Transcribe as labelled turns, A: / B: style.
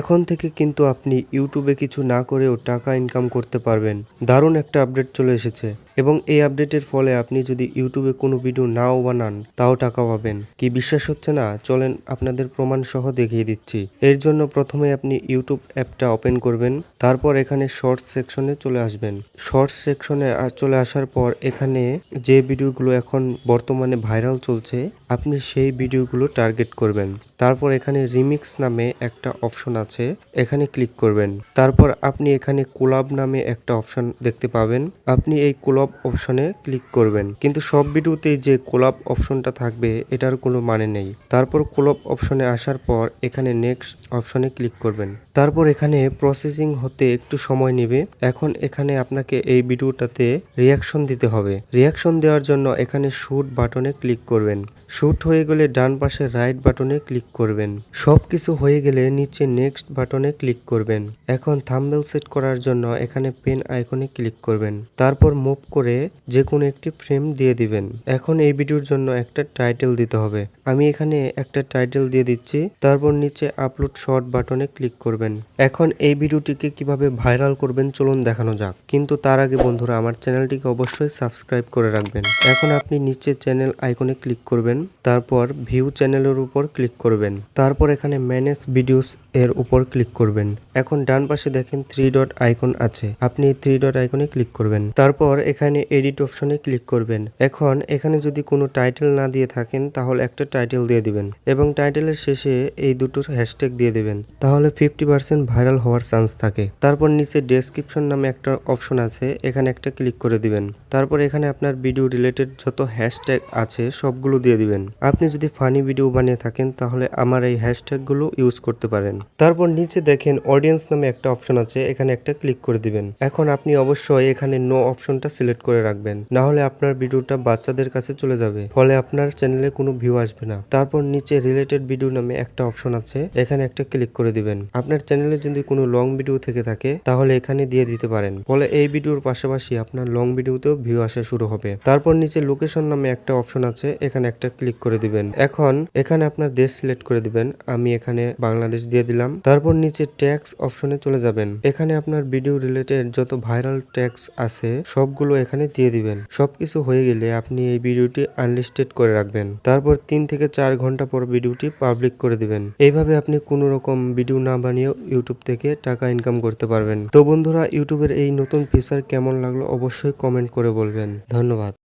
A: এখন থেকে কিন্তু আপনি ইউটিউবে কিছু না করেও টাকা ইনকাম করতে পারবেন। দারুণ একটা আপডেট চলে এসেছে। এবং এই আপডেটের ফলে আপনি যদি ইউটিউবে কোনো ভিডিও নাও বানান, তাও টাকা পাবেন। কি বিশ্বাস হচ্ছে না? চলেন আপনাদের প্রমাণ সহ দেখিয়ে দিচ্ছি। এর জন্য প্রথমে আপনি ইউটিউব অ্যাপটা ওপেন করবেন, তারপর এখানে শর্টস সেকশনে চলে আসবেন। শর্টস সেকশনে চলে আসার পর এখানে যে ভিডিওগুলো এখন বর্তমানে ভাইরাল চলছে, আপনি সেই ভিডিওগুলো টার্গেট করবেন। তারপর এখানে রিমিক্স নামে একটা অপশন আছে, এখানে ক্লিক করবেন। তারপর আপনি এখানে কোলাব নামে একটা অপশন দেখতে পাবেন। আপনি এই কোলাব অপশনে ক্লিক করবেন। কিন্তু সব ভিডিওতে যে কোলাপ অপশনটা থাকবে, এটার কোনো মানে নেই। তারপর কোলাপ অপশনে আসার পর এখানে নেক্সট অপশনে ক্লিক করবেন। তারপর এখানে প্রসেসিং হতে একটু সময় নেবে। এখন এখানে আপনাকে এই ভিডিওটাতে রিয়াকশন দিতে হবে। রিয়াকশন দেওয়ার জন্য এখানে শুট বাটনে ক্লিক করবেন। শুট হয়ে গেলে ডান পাশে রাইট বাটনে ক্লিক করবেন। সব কিছু হয়ে গেলে নিচে নেক্সট বাটনে ক্লিক করবেন। এখন থাম্বেল সেট করার জন্য এখানে পেন আইকনে ক্লিক করবেন। তারপর মুভ করে যে কোনো একটি ফ্রেম দিয়ে দিবেন। এখন এই ভিডিওর জন্য একটা টাইটেল দিতে হবে। আমি এখানে একটা টাইটেল দিয়ে দিচ্ছি। তারপর নিচে আপলোড শর্ট বাটনে ক্লিক করবেন। এখন এই ভিডিওটিকে কীভাবে ভাইরাল করবেন চলুন দেখানো যাক। কিন্তু তার আগে বন্ধুরা, আমার চ্যানেলটিকে অবশ্যই সাবস্ক্রাইব করে রাখবেন। এখন আপনি নিচে চ্যানেল আইকনে ক্লিক করবেন। তারপর ভিউ চ্যানেলের উপর ক্লিক করবেন। তারপর এখানে ম্যানেজ ভিডিওস এর উপর ক্লিক করবেন। এখন ডান পাশে দেখেন থ্রি ডট আইকন আছে। আপনি থ্রি ডট আইকনে ক্লিক করবেন। তারপর এখানে এডিট অপশনে ক্লিক করবেন। এখন এখানে যদি কোনো টাইটেল না দিয়ে থাকেন, তাহলে একটা টাইটেল দিয়ে দিবেন এবং টাইটেলের শেষে এই দুটো হ্যাশট্যাগ দিয়ে দিবেন। তাহলে ফিফটি পার্সেন্ট ভাইরাল হওয়ার চান্স থাকে। তারপর নিচে ডেসক্রিপশন নামে একটা অপশন আছে। এখানে একটা ক্লিক করে দিবেন। তারপর এখানে আপনার ভিডিও রিলেটেড যত হ্যাশট্যাগ আছে, সবগুলো দিয়ে দিবেন আপনি যদি ফানি ভিডিও বানিয়ে থাকেন, তাহলে আমার এই হ্যাশট্যাগুলো ইউজ করতে পারেন। তারপর নিচে দেখেন অডিয়েন্স নামে একটা অপশন আছে, এখানে একটা ক্লিক করে দিবেন। এখন আপনি অবশ্যই এখানে নো অপশনটা সিলেক্ট করে রাখবেন। না হলে আপনার ভিডিওটা বাচ্চাদের কাছে চলে যাবে। ফলে আপনার চ্যানেলে কোনো ভিউ আসবে না। তারপর নিচে রিলেটেড ভিডিও নামে একটা অপশন আছে, এখানে একটা ক্লিক করে দিবেন। আপনার চ্যানেলে যদি কোনো লং ভিডিও থেকে থাকে, তাহলে এখানে দিয়ে দিতে পারেন। ফলে এই ভিডিওর পাশাপাশি আপনার লং ভিডিওতেও ভিউ আসা শুরু হবে। তারপর নিচে লোকেশন নামে একটা অপশন আছে, এখানে একটা ক্লিক করে দিবেন। এখন এখানে আপনার দেশ সিলেক্ট করে দিবেন। আমি এখানে বাংলাদেশ দিয়ে দিলাম। তারপর নিচে ট্যাক্স অপশনে চলে যাবেন। এখানে আপনার ভিডিও রিলেটেড যত ভাইরাল ট্যাক্স আছে, সবগুলো এখানে দিয়ে দিবেন। সবকিছু হয়ে গেলে আপনি এই ভিডিওটি আনলিস্টেড করে রাখবেন। তারপর তিন থেকে চার ঘণ্টা পর ভিডিওটি পাবলিক করে দিবেন। এইভাবে আপনি কোনো রকম ভিডিও না বানিয়েও ইউটিউব থেকে টাকা ইনকাম করতে পারবেন। তো বন্ধুরা ইউটিউবের এই নতুন ফিচার কেমন লাগল অবশ্যই কমেন্ট করে বলবেন। ধন্যবাদ।